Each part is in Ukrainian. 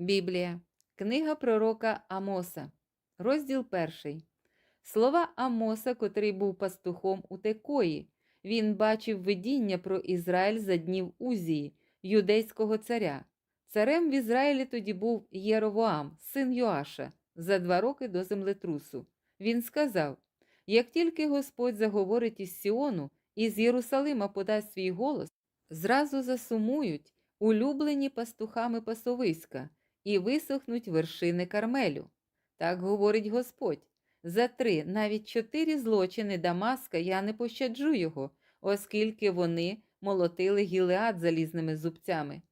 Біблія, книга пророка Амоса, розділ перший. Слова Амоса, котрий був пастухом у Текої. Він бачив видіння про Ізраїль за днів Узії, юдейського царя. Царем в Ізраїлі тоді був Єровоам, син Йоаша, за два роки до землетрусу. Він сказав: як тільки Господь заговорить із Сіону і з Єрусалима подасть свій голос, зразу засумують улюблені пастухами пасовиська і висохнуть вершини Кармелю. Так говорить Господь. За три, навіть чотири злочини Дамаска я не пощаджу його, оскільки вони молотили Гілеад залізними зубцями.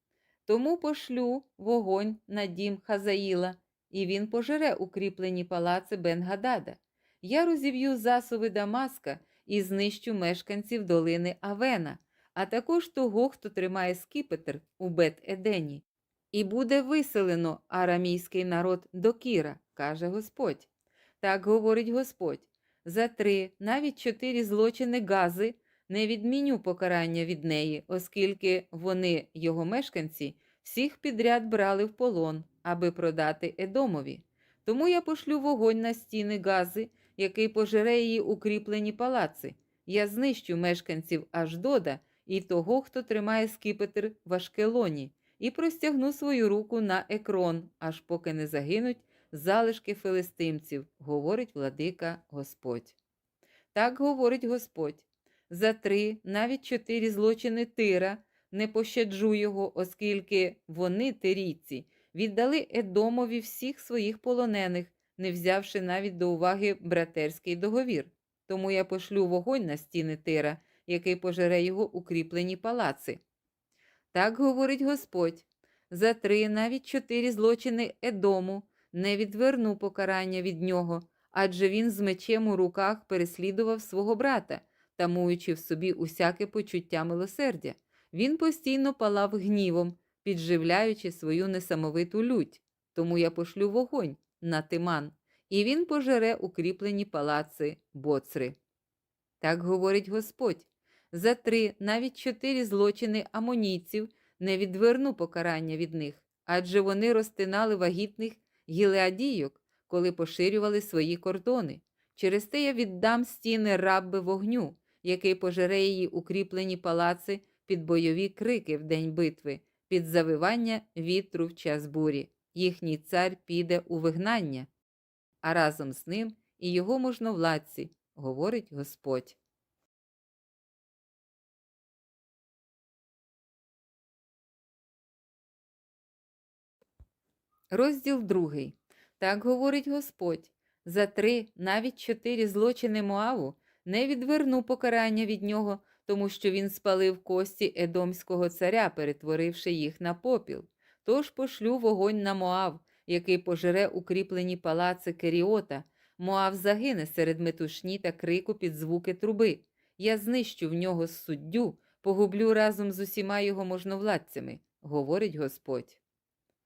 Тому пошлю вогонь на дім Хазаїла, і він пожере укріплені палаци Бен-Гадада. Я розів'ю засови Дамаска і знищу мешканців долини Авена, а також того, хто тримає скіпетр у Бет-Едені. І буде виселено арамійський народ до Кіра, каже Господь. Так говорить Господь. За три, навіть чотири злочини Гази не відміню покарання від неї, оскільки вони, його мешканці, всіх підряд брали в полон, аби продати Едомові. Тому я пошлю вогонь на стіни Гази, який пожере її укріплені палаци. Я знищу мешканців Аждода і того, хто тримає скипетр в Ашкелоні, і простягну свою руку на екрон, аж поки не загинуть залишки филистимців, говорить владика Господь. Так говорить Господь. За три, навіть чотири злочини тира не пощаджу його, оскільки вони, тирійці, віддали Едомові всіх своїх полонених, не взявши навіть до уваги братерський договір. Тому я пошлю вогонь на стіни тира, який пожере його укріплені палаци. Так говорить Господь. За три, навіть чотири злочини Едому не відверну покарання від нього, адже він з мечем у руках переслідував свого брата, тамуючи в собі усяке почуття милосердя. Він постійно палав гнівом, підживляючи свою несамовиту лють. Тому я пошлю вогонь на тиман, і він пожере укріплені палаци боцри. Так говорить Господь. За три, навіть чотири злочини амонійців не відверну покарання від них, адже вони розтинали вагітних гілеадійок, коли поширювали свої кордони. Через те я віддам стіни рабби вогню, який пожере її укріплені палаци під бойові крики в день битви, під завивання вітру в час бурі. Їхній цар піде у вигнання, а разом з ним і його можновладці, говорить Господь. Розділ другий. Так говорить Господь. За три, навіть чотири злочини Моаву не відверну покарання від нього, тому що він спалив кості Едомського царя, перетворивши їх на попіл. Тож пошлю вогонь на Моав, який пожере укріплені палаци Керіота. Моав загине серед метушні та крику під звуки труби. Я знищу в нього суддю, погублю разом з усіма його можновладцями, говорить Господь.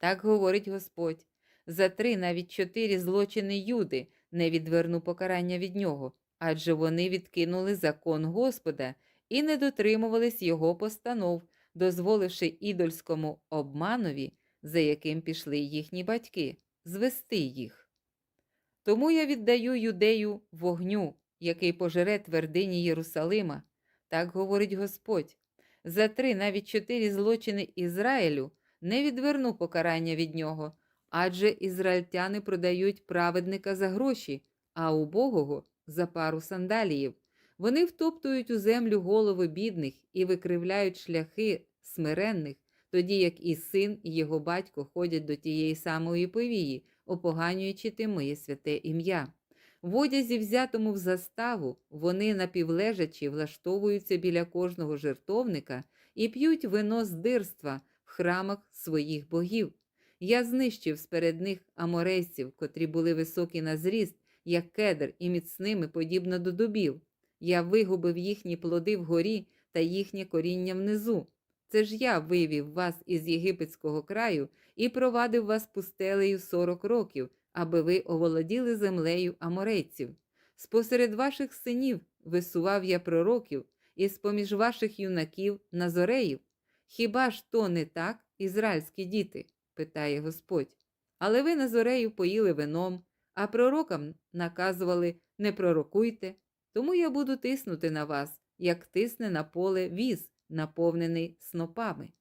Так говорить Господь. За три, навіть чотири злочини Юди не відверну покарання від нього, адже вони відкинули закон Господа і не дотримувались його постанов, дозволивши ідольському обманові, за яким пішли їхні батьки, звести їх. Тому я віддаю юдею вогню, який пожере твердині Єрусалима, так говорить Господь. За три, навіть чотири злочини Ізраїлю не відверну покарання від нього, адже ізраїльтяни продають праведника за гроші, а убогого за пару сандаліїв. Вони втоптують у землю голови бідних і викривляють шляхи смиренних, тоді як і син, і його батько ходять до тієї самої повії, опоганюючи те моє святе ім'я. В одязі, взятому в заставу, вони напівлежачі влаштовуються біля кожного жертовника і п'ють вино з дирства храмах своїх богів. Я знищив сперед них аморейців, котрі були високі на зріст, як кедр, і міцними, подібно до дубів. Я вигубив їхні плоди вгорі та їхнє коріння внизу. Це ж я вивів вас із єгипетського краю і провадив вас пустелею сорок років, аби ви оволоділи землею аморейців. Спосеред ваших синів висував я пророків, і з-поміж ваших юнаків назореїв. Хіба ж то не так, ізраїльські діти? питає Господь. Але ви Назорею поїли вином, а пророкам наказували не пророкуйте, тому я буду тиснути на вас, як тисне на поле віз, наповнений снопами,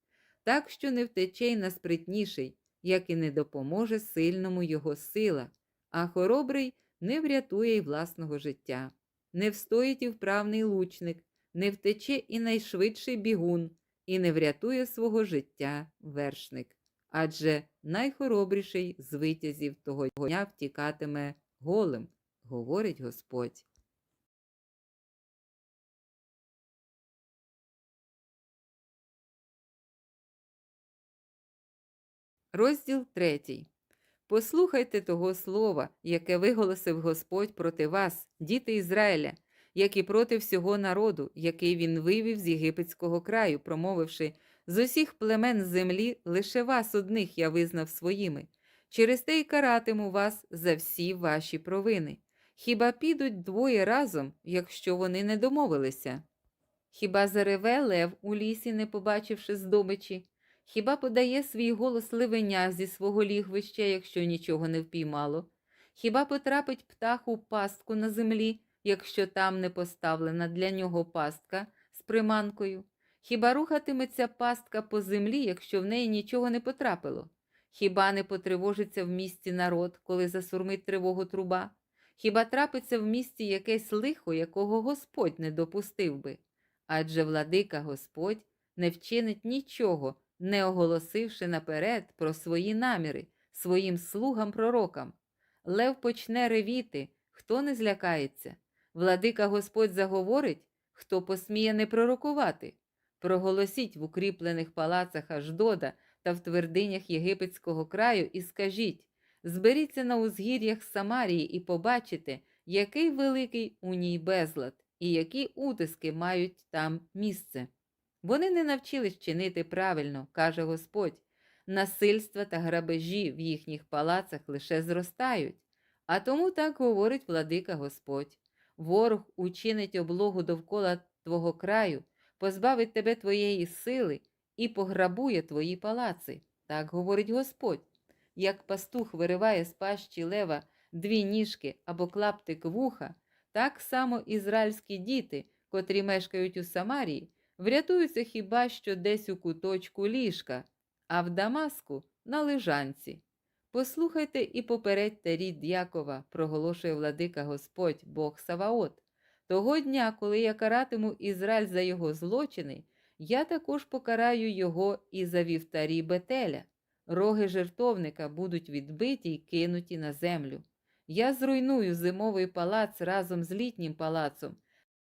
так що не втече й на спритніший, як і не допоможе сильному його сила, а хоробрий не врятує й власного життя. Не встоїть і вправний лучник, не втече і найшвидший бігун, і не врятує свого життя вершник. Адже найхоробріший з витязів того дня втікатиме голим, говорить Господь. Розділ третій. Послухайте того слова, яке виголосив Господь проти вас, діти Ізраїля, як і проти всього народу, який він вивів з єгипетського краю, промовивши з усіх племен землі лише вас одних я визнав своїми. Через те й каратиму вас за всі ваші провини. Хіба підуть двоє разом, якщо вони не домовилися? Хіба зареве лев у лісі, не побачивши здобичі? Хіба подає свій голос ливеня зі свого лігвища, якщо нічого не впіймало? Хіба потрапить птах у пастку на землі, якщо там не поставлена для нього пастка з приманкою? Хіба рухатиметься пастка по землі, якщо в неї нічого не потрапило? Хіба не потривожиться в місті народ, коли засурмить тривогу труба? Хіба трапиться в місті якесь лихо, якого Господь не допустив би? Адже владика Господь не вчинить нічого, не оголосивши наперед про свої наміри своїм слугам пророкам. Лев почне ревіти, хто не злякається. Владика Господь заговорить, хто посміє не пророкувати. Проголосіть в укріплених палацах Аждода та в твердинях єгипетського краю і скажіть зберіться на узгір'ях Самарії і побачите, який великий у ній безлад і які утиски мають там місце. Вони не навчились чинити правильно, каже Господь. Насильства та грабежі в їхніх палацах лише зростають. А тому так говорить владика Господь. Ворог учинить облогу довкола твого краю, позбавить тебе твоєї сили і пограбує твої палаци. Так говорить Господь. Як пастух вириває з пащі лева дві ніжки або клаптик вуха, так само ізраїльські діти, котрі мешкають у Самарії, врятуються хіба що десь у куточку ліжка, а в Дамаску на лежанці. Послухайте і попередьте рід Якова, проголошує владика Господь, Бог Саваот. Того дня, коли я каратиму Ізраїль за його злочини, я також покараю його і за вівтарі Бетеля. Роги жертовника будуть відбиті й кинуті на землю. Я зруйную зимовий палац разом з літнім палацом,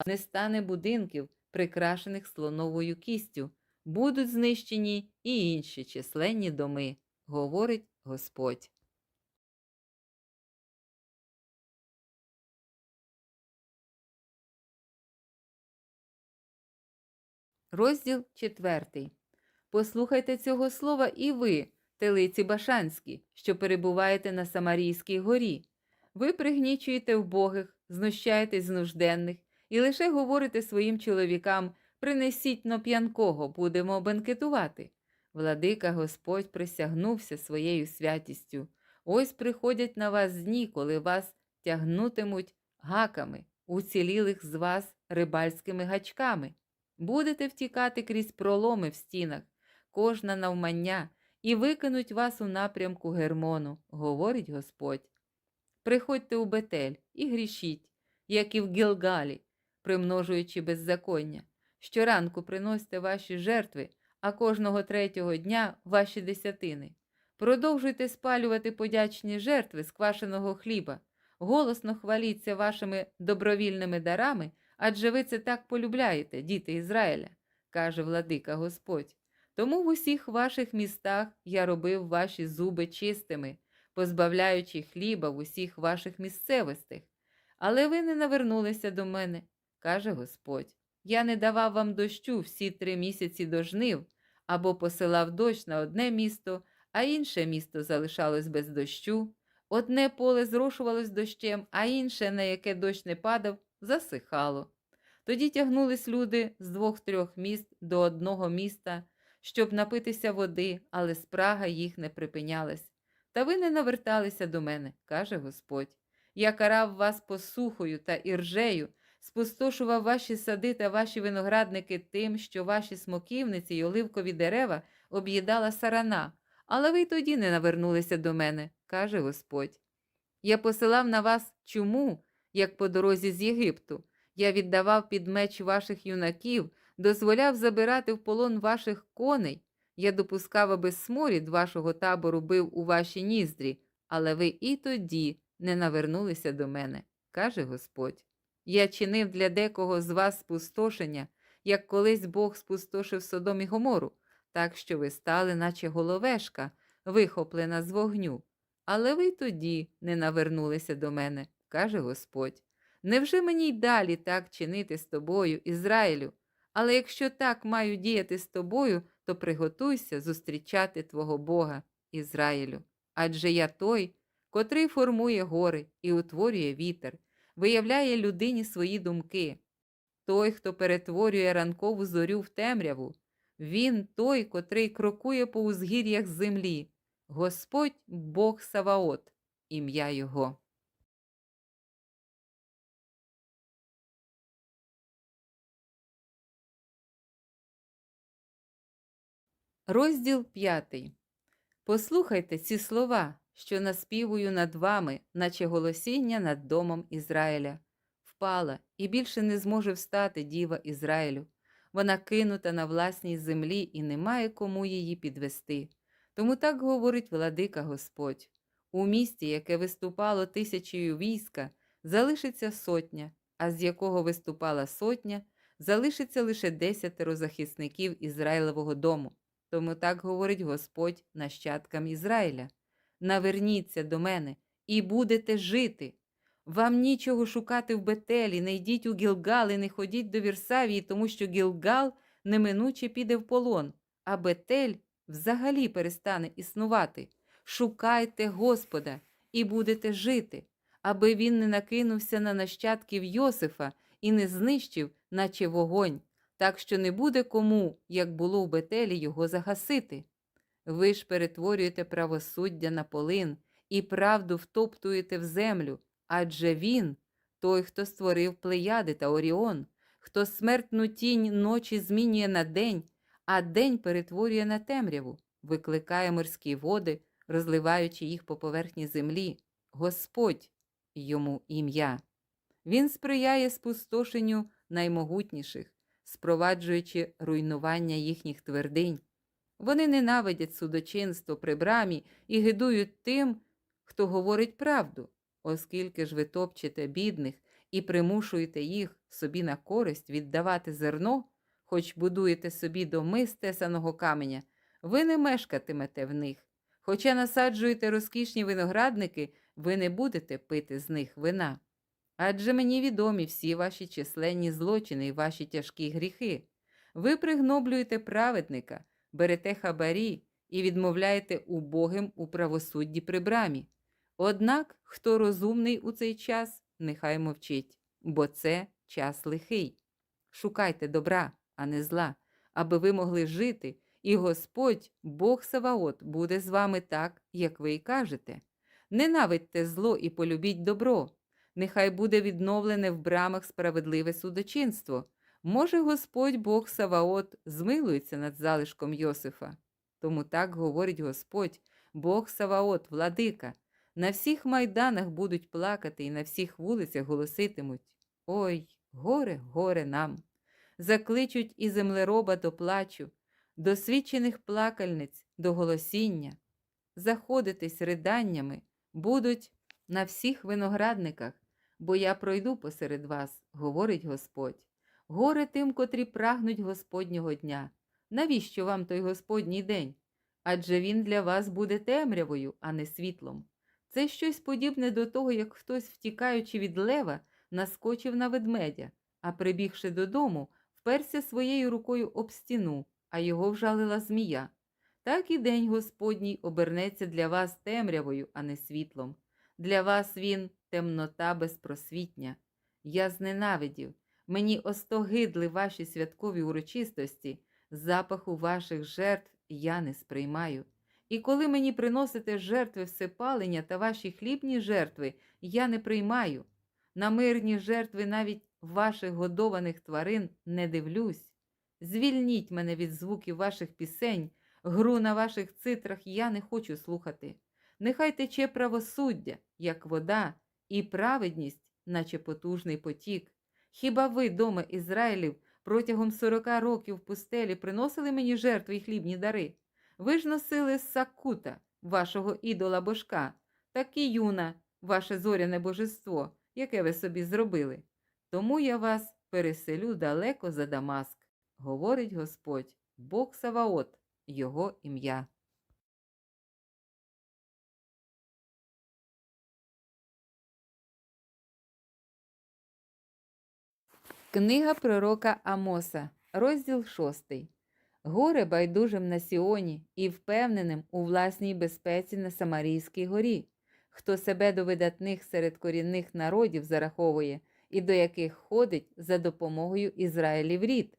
не стане будинків, прикрашених слоновою кістю, будуть знищені і інші численні доми, говорить Господь. Розділ четвертий. Послухайте цього слова і ви, телиці Башанські, що перебуваєте на Самарійській горі. Ви пригнічуєте вбогих, знущаєтесь з нужденних і лише говорите своїм чоловікам принесіть но п'янкого, будемо бенкетувати. Владика Господь присягнувся своєю святістю. Ось приходять на вас дні, коли вас тягнутимуть гаками, уцілілих з вас рибальськими гачками. Будете втікати крізь проломи в стінах, кожна навмання, і викинуть вас у напрямку Гермону, говорить Господь. Приходьте у Бетель і грішіть, як і в Гілгалі, примножуючи беззаконня. Щоранку приносьте ваші жертви, а кожного третього дня ваші десятини. Продовжуйте спалювати подячні жертви з квашеного хліба, голосно хваліться вашими добровільними дарами, адже ви це так полюбляєте, діти Ізраїля, каже владика Господь. Тому в усіх ваших містах я робив ваші зуби чистими, позбавляючи хліба в усіх ваших місцевостях. Але ви не навернулися до мене, каже Господь. Я не давав вам дощу всі три місяці до жнив, або посилав дощ на одне місто, а інше місто залишалось без дощу. Одне поле зрошувалось дощем, а інше, на яке дощ не падав, засихало. Тоді тягнулись люди з двох-трьох міст до одного міста, щоб напитися води, але спрага їх не припинялась. Та ви не наверталися до мене, каже Господь. Я карав вас посухою та іржею, спустошував ваші сади та ваші виноградники тим, що ваші смоківниці й оливкові дерева об'їдала сарана, але ви й тоді не навернулися до мене, каже Господь. Я посилав на вас чуму, як по дорозі з Єгипту. Я віддавав під меч ваших юнаків, дозволяв забирати в полон ваших коней. Я допускав, аби сморід вашого табору бив у ваші ніздрі, але ви і тоді не навернулися до мене, каже Господь. Я чинив для декого з вас спустошення, як колись Бог спустошив Содом і Гомору, так що ви стали, наче головешка, вихоплена з вогню. Але ви тоді не навернулися до мене, каже Господь. Невже мені й далі так чинити з тобою, Ізраїлю? Але якщо так маю діяти з тобою, то приготуйся зустрічати твого Бога, Ізраїлю. Адже я той, котрий формує гори і утворює вітер, виявляє людині свої думки. Той, хто перетворює ранкову зорю в темряву, він той, котрий крокує по узгір'ях землі, Господь Бог Саваот, ім'я Його. Розділ п'ятий. Послухайте ці слова, що наспівую над вами, наче голосіння над домом Ізраїля. Впала і більше не зможе встати діва Ізраїлю. Вона кинута на власній землі і немає кому її підвести. Тому так говорить владика Господь. У місті, яке виступало тисячею війська, залишиться сотня, а з якого виступала сотня, залишиться лише десятеро захисників Ізраїлевого дому. Тому так говорить Господь нащадкам Ізраїля: Наверніться до мене і будете жити. Вам нічого шукати в Бетелі, не йдіть у Гілгал і не ходіть до Вірсавії, тому що Гілгал неминуче піде в полон, а Бетель взагалі перестане існувати. Шукайте Господа і будете жити, аби він не накинувся на нащадків Йосифа і не знищив, наче вогонь так що не буде кому, як було в Бетелі, його загасити. Ви ж перетворюєте правосуддя на полин і правду втоптуєте в землю, адже він, той, хто створив плеяди та Оріон, хто смертну тінь ночі змінює на день, а день перетворює на темряву, викликає морські води, розливаючи їх по поверхні землі. Господь йому ім'я. Він сприяє спустошенню наймогутніших спроваджуючи руйнування їхніх твердинь. Вони ненавидять судочинство при брамі і гидують тим, хто говорить правду, оскільки ж ви топчете бідних і примушуєте їх собі на користь віддавати зерно, хоч будуєте собі доми з тесаного каменя, ви не мешкатимете в них. Хоча насаджуєте розкішні виноградники, ви не будете пити з них вина. Адже мені відомі всі ваші численні злочини і ваші тяжкі гріхи. Ви пригноблюєте праведника, берете хабарі і відмовляєте убогим у правосудді при брамі. Однак, хто розумний у цей час, нехай мовчить, бо це час лихий. Шукайте добра, а не зла, аби ви могли жити, і Господь, Бог Саваот, буде з вами так, як ви й кажете. Ненавидьте зло і полюбіть добро. Нехай буде відновлене в брамах справедливе судочинство. Може, Господь Бог Саваот змилується над залишком Йосифа. Тому так говорить Господь, Бог Саваот, владика. На всіх майданах будуть плакати і на всіх вулицях голоситимуть Ой, горе, горе нам! Закличуть і землероба до плачу, досвідчених плакальниць до голосіння. Заходитись риданнями будуть на всіх виноградниках бо я пройду посеред вас, говорить Господь. Горе тим, котрі прагнуть Господнього дня. Навіщо вам той Господній день? Адже він для вас буде темрявою, а не світлом. Це щось подібне до того, як хтось, втікаючи від лева, наскочив на ведмедя, а прибігши додому, вперся своєю рукою об стіну, а його вжалила змія. Так і день Господній обернеться для вас темрявою, а не світлом. Для вас він темнота безпросвітня. Я зненавидів, мені остогидли ваші святкові урочистості, запаху ваших жертв я не сприймаю. І коли мені приносите жертви всепалення та ваші хлібні жертви, я не приймаю. На мирні жертви навіть ваших годованих тварин не дивлюсь. Звільніть мене від звуків ваших пісень, гру на ваших цитрах я не хочу слухати. Нехай тече правосуддя, як вода, і праведність, наче потужний потік. Хіба ви, доме Ізраїлів, протягом сорока років в пустелі приносили мені жертви й хлібні дари? Ви ж носили сакута, вашого ідола божка, так і юна, ваше зоряне божество, яке ви собі зробили. Тому я вас переселю далеко за Дамаск, говорить Господь, Бог Саваот, його ім'я. Книга пророка Амоса, розділ 6. Горе байдужим на Сіоні і впевненим у власній безпеці на Самарійській горі, хто себе до видатних серед корінних народів зараховує і до яких ходить за допомогою Ізраїлів рід.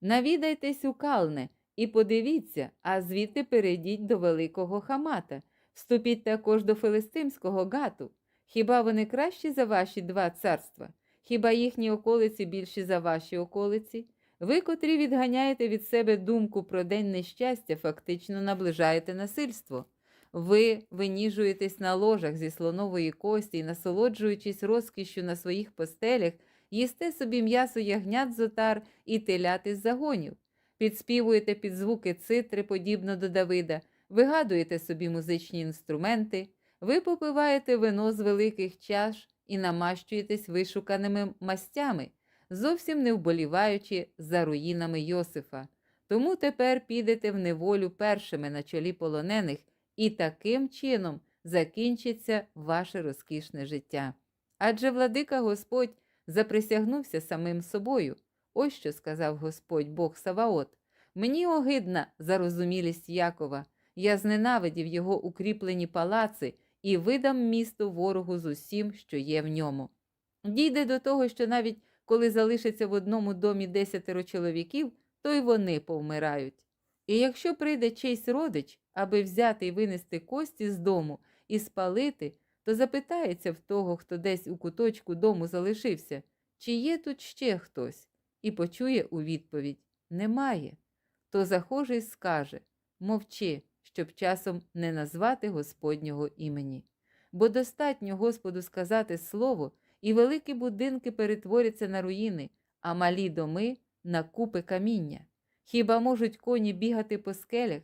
Навідайтесь у Калне і подивіться, а звідти перейдіть до великого Хамата, вступіть також до Филистимського гату. Хіба вони кращі за ваші два царства? Хіба їхні околиці більші за ваші околиці? Ви, котрі відганяєте від себе думку про день нещастя, фактично наближаєте насильство. Ви виніжуєтесь на ложах зі слонової кості і, насолоджуючись розкішшю на своїх постелях, їсте собі м'ясо ягнят з отар і телят із загонів, підспівуєте під звуки цитри, подібно до Давида, вигадуєте собі музичні інструменти, ви попиваєте вино з великих чаш і намащуєтесь вишуканими мастями, зовсім не вболіваючи за руїнами Йосифа. Тому тепер підете в неволю першими на чолі полонених, і таким чином закінчиться ваше розкішне життя. Адже владика Господь заприсягнувся самим собою. Ось що сказав Господь Бог Саваот. Мені огидна зарозумілість Якова, я зненавидів його укріплені палаци і видам місто ворогу з усім, що є в ньому. Дійде до того, що навіть коли залишиться в одному домі десятеро чоловіків, то й вони повмирають. І якщо прийде чийсь родич, аби взяти і винести кості з дому і спалити, то запитається в того, хто десь у куточку дому залишився, чи є тут ще хтось, і почує у відповідь Немає. То захожий скаже Мовчи, щоб часом не назвати Господнього імені. Бо достатньо Господу сказати слово, і великі будинки перетворяться на руїни, а малі доми на купи каміння. Хіба можуть коні бігати по скелях?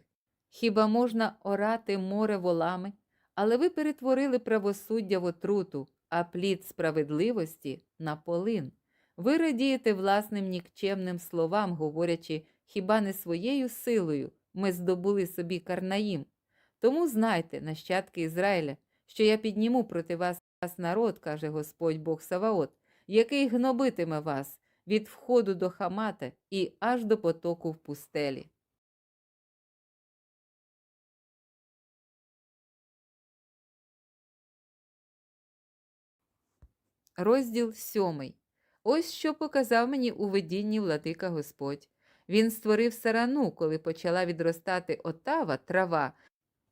Хіба можна орати море волами? Але ви перетворили правосуддя в отруту, а плід справедливості на полин. Ви радієте власним нікчемним словам, говорячи, хіба не своєю силою ми здобули собі Карнаїм. Тому знайте, нащадки Ізраїля, що я підніму проти вас народ, каже Господь Бог Саваот, який гнобитиме вас від входу до Хамата і аж до потоку в пустелі. Розділ сьомий. Ось що показав мені у видінні владика Господь. Він створив сарану, коли почала відростати отава трава,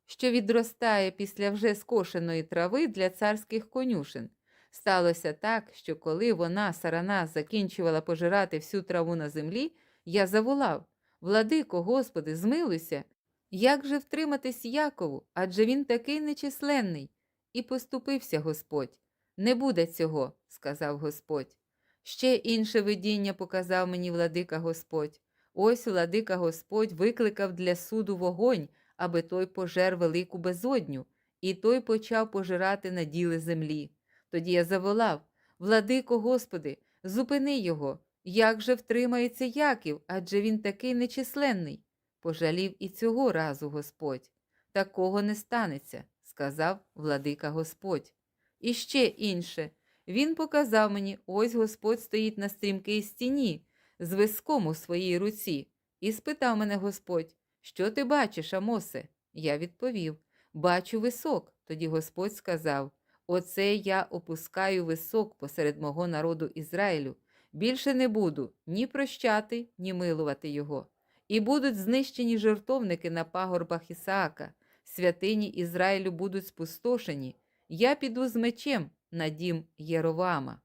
що відростає після вже скошеної трави для царських конюшин. Сталося так, що коли вона, сарана, закінчувала пожирати всю траву на землі, я заволав Владико, Господи, змилуйся. Як же втриматись Якову? Адже він такий нечисленний. І поступився Господь. Не буде цього, сказав Господь. Ще інше видіння показав мені владика Господь. Ось владика Господь викликав для суду вогонь, аби той пожер велику безодню, і той почав пожирати наділи землі. Тоді я заволав Владико Господи, зупини його. Як же втримається Яків, адже він такий нечисленний. Пожалів і цього разу Господь. Такого не станеться, сказав владика Господь. І ще інше. Він показав мені, ось Господь стоїть на стрімкій стіні, з виском у своїй руці, і спитав мене Господь, що ти бачиш, Амосе? Я відповів Бачу висок. Тоді Господь сказав Оце я опускаю висок посеред мого народу Ізраїлю. Більше не буду ні прощати, ні милувати його. і будуть знищені жертовники на пагорбах Ісаака, святині Ізраїлю будуть спустошені. Я піду з мечем на дім Єровама.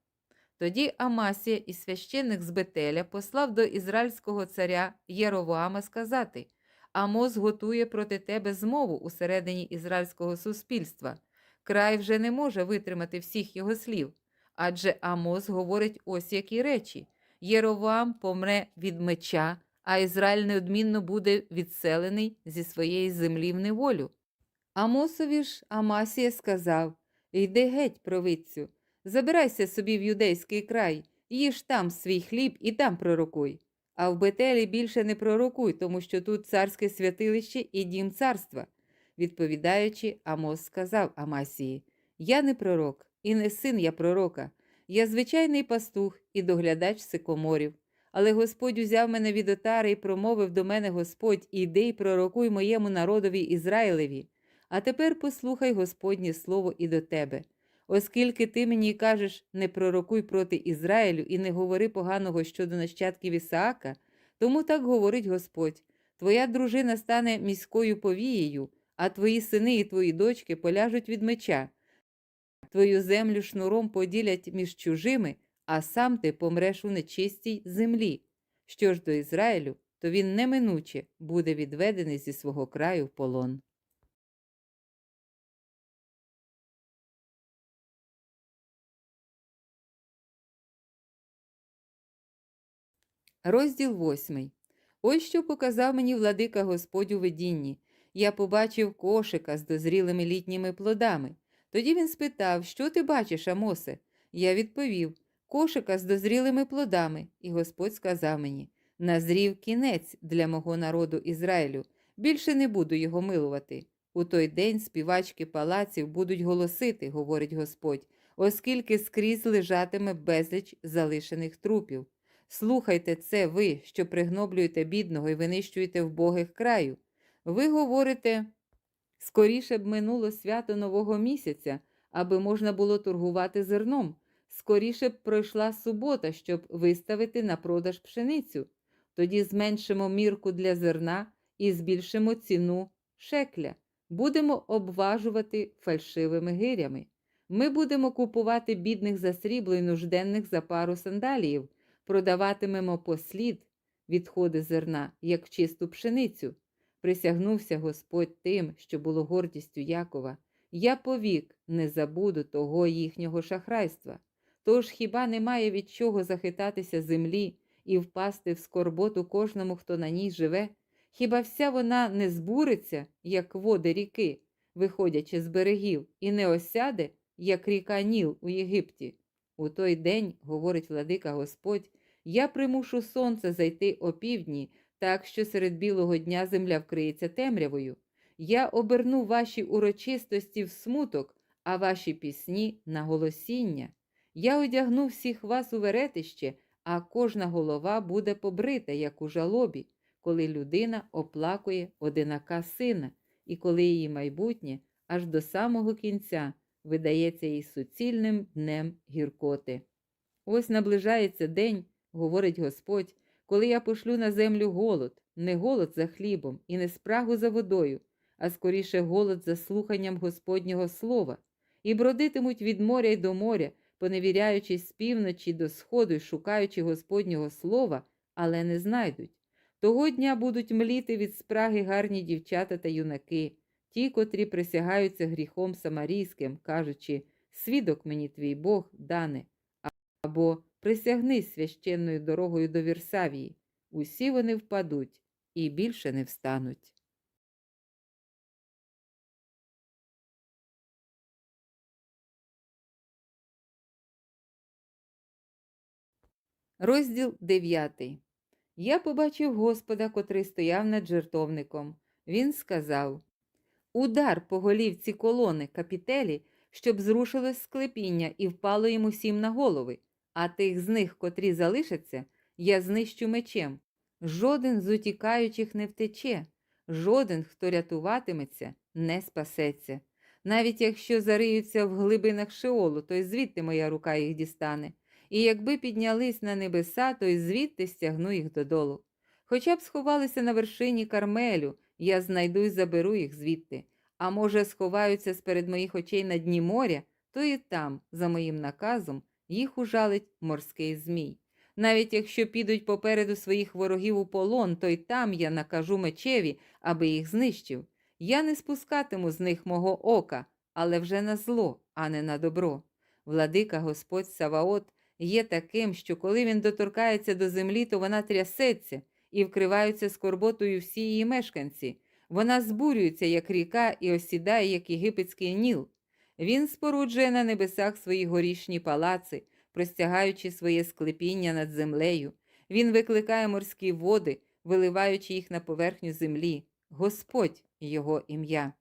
Тоді Амасія і священник з Бетеля послав до ізраїльського царя Єровоама сказати: Амос готує проти тебе змову усередині ізраїльського суспільства. Край вже не може витримати всіх його слів. Адже Амос говорить ось які речі: Єровоам помре від меча, а Ізраїль неодмінно буде відселений зі своєї землі в неволю. Амосові ж Амасія сказав: Йди геть, провидцю, забирайся собі в юдейський край, їж там свій хліб і там пророкуй. А в Бетелі більше не пророкуй, тому що тут царське святилище і дім царства. Відповідаючи, Амос сказав Амасії: Я не пророк, і не син я пророка. Я звичайний пастух і доглядач сикоморів. Але Господь узяв мене від отари і промовив до мене Господь, іди й пророкуй моєму народові Ізраїлеві. А тепер послухай Господнє слово і до тебе. Оскільки ти мені кажеш, не пророкуй проти Ізраїлю і не говори поганого щодо нащадків Ісаака, тому так говорить Господь: Твоя дружина стане міською повією, а твої сини і твої дочки поляжуть від меча. Твою землю шнуром поділять між чужими, а сам ти помреш у нечистій землі. Що ж до Ізраїлю, то він неминуче буде відведений зі свого краю в полон. Розділ восьмий. Ось що показав мені владика Господь у видінні. Я побачив кошика з дозрілими літніми плодами. Тоді він спитав, що ти бачиш, Амосе? Я відповів кошика з дозрілими плодами, і Господь сказав мені: Назрів кінець для мого народу Ізраїлю, більше не буду його милувати. У той день співачки палаців будуть голосити, говорить Господь, оскільки скрізь лежатиме безліч залишених трупів. Слухайте це, ви, що пригноблюєте бідного і винищуєте вбогих краю. Ви говорите, скоріше б минуло свято Нового місяця, аби можна було торгувати зерном. Скоріше б пройшла субота, щоб виставити на продаж пшеницю. Тоді зменшимо мірку для зерна і збільшимо ціну шекля. Будемо обважувати фальшивими гирями. Ми будемо купувати бідних за срібло і нужденних за пару сандаліїв, продаватимемо послід відходи зерна, як чисту пшеницю. Присягнувся Господь тим, що було гордістю Якова. Я повік не забуду того їхнього шахрайства. Тож хіба немає від чого захитатися землі і впасти в скорботу кожному, хто на ній живе? Хіба вся вона не збуриться, як води ріки, виходячи з берегів, і не осяде, як ріка Ніл у Єгипті? У той день, говорить владика Господь, я примушу сонце зайти опівдні, так що серед білого дня земля вкриється темрявою. Я оберну ваші урочистості в смуток, а ваші пісні на голосіння. Я одягну всіх вас у веретище, а кожна голова буде побрита, як у жалобі, коли людина оплакує одинака сина, і коли її майбутнє аж до самого кінця видається їй суцільним днем гіркоти. Ось наближається день, говорить Господь, коли я пошлю на землю голод, не голод за хлібом і не спрагу за водою, а скоріше голод за слуханням Господнього слова, і бродитимуть від моря й до моря, поневіряючись з півночі до сходу й шукаючи Господнього слова, але не знайдуть. Того дня будуть мліти від спраги гарні дівчата та юнаки, ті, котрі присягаються гріхом самарійським, кажучи, свідок мені твій Бог, дане, або присягнись священною дорогою до Вірсавії. Усі вони впадуть і більше не встануть. Розділ 9. Я побачив Господа, котрий стояв над жертовником. Він сказав Удар по голівці колони капітелі, щоб зрушилось склепіння і впало йому всім на голови, а тих з них, котрі залишаться, я знищу мечем. Жоден з утікаючих не втече, жоден, хто рятуватиметься, не спасеться. Навіть якщо зариються в глибинах шеолу, то й звідти моя рука їх дістане і якби піднялись на небеса, то й звідти стягну їх додолу. Хоча б сховалися на вершині Кармелю, я знайду і заберу їх звідти. А може, сховаються з-перед моїх очей на дні моря, то і там, за моїм наказом, їх ужалить морський змій. Навіть якщо підуть попереду своїх ворогів у полон, то й там я накажу мечеві, аби їх знищив. Я не спускатиму з них мого ока, але вже на зло, а не на добро. Владика Господь Саваот є таким, що коли він доторкається до землі, то вона трясеться і вкриваються скорботою всі її мешканці. Вона збурюється, як ріка, і осідає, як єгипетський ніл. Він споруджує на небесах свої горішні палаци, простягаючи своє склепіння над землею. Він викликає морські води, виливаючи їх на поверхню землі. Господь його ім'я.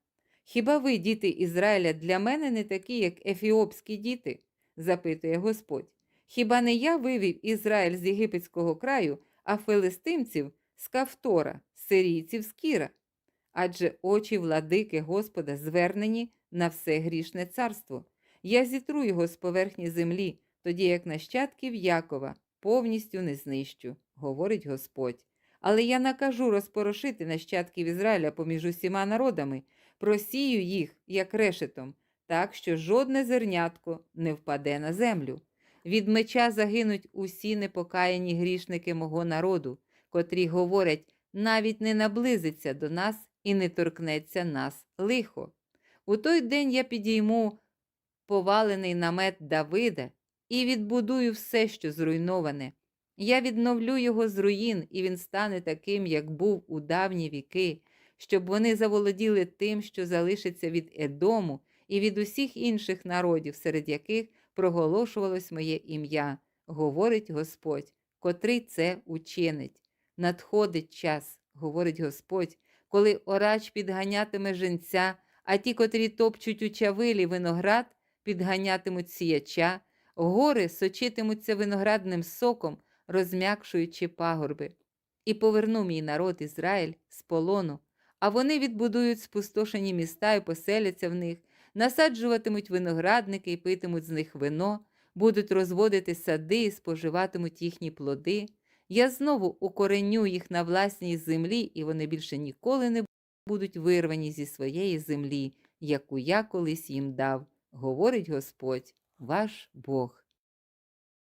Хіба ви, діти Ізраїля, для мене не такі, як ефіопські діти? запитує Господь. Хіба не я вивів Ізраїль з єгипетського краю, а филистимців з Кавтора, сирійців з Кіра? Адже очі владики Господа звернені на все грішне царство. Я зітру його з поверхні землі, тоді як нащадків Якова повністю не знищу, говорить Господь. Але я накажу розпорошити нащадків Ізраїля поміж усіма народами, просію їх, як решетом, так що жодне зернятко не впаде на землю. Від меча загинуть усі непокаяні грішники мого народу, котрі говорять, навіть не наблизиться до нас і не торкнеться нас лихо. У той день я підійму повалений намет Давида і відбудую все, що зруйноване. Я відновлю його з руїн, і він стане таким, як був у давні віки, щоб вони заволоділи тим, що залишиться від Едому і від усіх інших народів, серед яких проголошувалось моє ім'я, говорить Господь, котрий це учинить. Надходить час, говорить Господь, колиорач підганятиме женця, а ті, котрі топчуть у чавилі виноград, підганятимуть сіяча, гори сочитимуться виноградним соком, розм'якшуючи пагорби. І поверну мій народ Ізраїль з полону, а вони відбудують спустошені міста і поселяться в них, насаджуватимуть виноградники і питимуть з них вино, будуть розводити сади і споживатимуть їхні плоди. Я знову укореню їх на власній землі, і вони більше ніколи не будуть вирвані зі своєї землі, яку я колись їм дав, говорить Господь, ваш Бог.